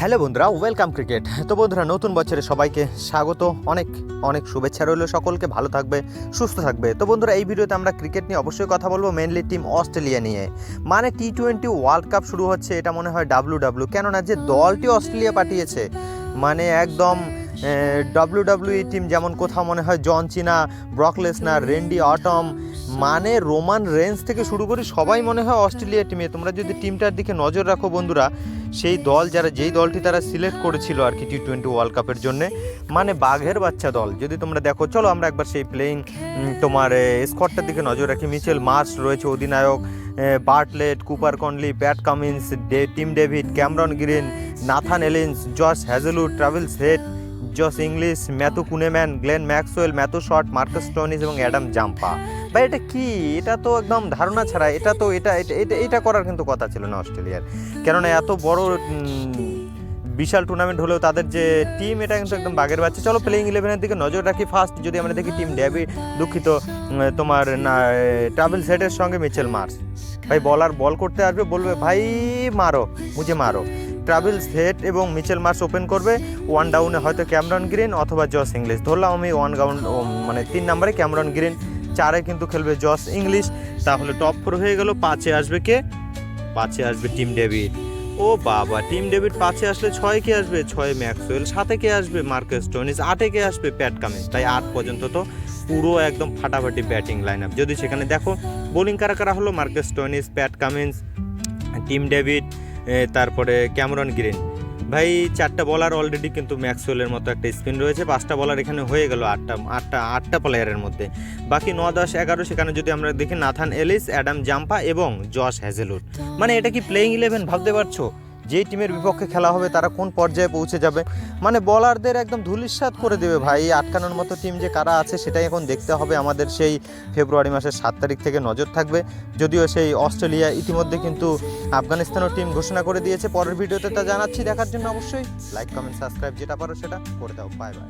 Hello বন্ধুরা welcome cricket তো বন্ধুরা, নতুন বছরে সবাইকে স্বাগত। অনেক অনেক শুভেচ্ছা রইল সকলকে। ভালো থাকবে, সুস্থ থাকবে। তো বন্ধুরা, এই ভিডিওতে আমরা ক্রিকেট নিয়ে অবশ্যই কথা বলব মেনলি টিম অস্ট্রেলিয়া নিয়ে। মানে টি টোয়েন্টি ওয়ার্ল্ড কাপ শুরু হচ্ছে, এটা মনে হয় ডাব্লু ডাব্লু কেননা যে দলটি অস্ট্রেলিয়া পাঠিয়েছে মানে একদম ডাব্লু ডাব্লিউ টিম যেমন কোথাও মনে হয়, John Cena Brock Lesnar Randy Orton মানে রোমান রেঞ্জ থেকে শুরু করে সবাই মনে হয় অস্ট্রেলিয়া টিমে তোমরা যদি টিমটার দিকে নজর রাখো বন্ধুরা, সেই দল যারা, যেই দলটি তারা সিলেক্ট করেছিল আর কি টি টোয়েন্টি ওয়ার্ল্ড কাপের জন্য মানে বাঘের বাচ্চা দল। যদি তোমরা দেখো, চলো আমরা একবার সেই প্লেইং তোমার স্কটটার দিকে নজর রাখি। মিচেল মার্স রয়েছে, অধিনায়ক Bartlett Cooper Connolly Pat Cummins day Tim David Cameron Green Nathan Ellis Josh Hazlewood Travis Head Josh Inglis Matthew Kuhnemann Glenn Maxwell Matthew Short Marcus Stoinis এবং অ্যাডাম জাম্পা ভাই, এটা কি? এটা তো একদম ধারণা ছাড়া, এটা তো এটা এটা এটা করার কিন্তু কথা ছিল না অস্ট্রেলিয়ার। কেননা এত বড় বিশাল টুর্নামেন্ট হলেও তাদের যে টিম এটা কিন্তু একদম বাগের বাচ্চা। চলো প্লেইং ইলেভেনের দিকে নজর রাখি ফার্স্ট যদি আমরা দেখি টিম ড্যাবি দুঃখিত তোমার না ট্রাভেল সেটের সঙ্গে মিচেল মার্স ভাই বলার বল করতে আসবে, বলবে, ভাই, মারো মুঝে মারো। ট্রাভেল সেট এবং মিচেল মার্স ওপেন করবে ওয়ান ডাউনে হয়তো ক্যামরন গ্রিন অথবা জস ইংলিশ ধরলাম আমি ওয়ান গাউন্ড মানে তিন নম্বরে ক্যামরন গ্রিন চারে কিন্তু খেলবে জস ইংলিশ। তাহলে টপ ফোর হয়ে গেল, পাঁচে আসবে কে? পাঁচে আসবে টিম ডেভিড। ও বাবা, টিম ডেভিড পাঁচে আসলে ছয় কে আসবে? ছয় ম্যাক্সওয়েল, সাতে কে আসবে? মার্কেস টোনিস আটে কে আসবে? Pat Cummins. তাই আট পর্যন্ত তো পুরো একদম ফাটাফাটি ব্যাটিং লাইন আপ যদি সেখানে দেখো বোলিং কারা কারা হলো? Marcus Stoinis Pat Cummins, Tim David তারপরে ক্যামরন গ্রিন। ভাই, চারটা বলার অলরেডি কিন্তু ম্যাক্সওয়েলের মতো একটা স্পিন রয়েছে। পাঁচটা বলার এখানে হয়ে গেল আটটা আটটা আটটা প্লেয়ারের মধ্যে। বাকি ন, দশ, এগারো, সেখানে যদি আমরা দেখি, নাথান এলিস, অ্যাডাম জাম্পা এবং জশ হ্যাজেলুড মানে এটা কি প্লেইং ইলেভেন ভাবতে পারছ? যেই টিমের বিপক্ষে খেলা হবে, তারা কোন পর্যায়ে পৌঁছে যাবে? মানে বলারদের একদম ধুলিস্বাদ করে দেবে ভাই। আটকানোর মতো টিম যে কারা আছে, সেটাই এখন দেখতে হবে। আমাদের সেই ফেব্রুয়ারি মাসের সাত তারিখ থেকে নজর থাকবে। যদিও সেই অস্ট্রেলিয়া ইতিমধ্যে কিন্তু আফগানিস্তানও টিম ঘোষণা করে দিয়েছে। পরের ভিডিওতে তা জানাচ্ছি। দেখার জন্য অবশ্যই লাইক কমেন্ট সাবস্ক্রাইব যেটা পারো সেটা করে দাও। Bye bye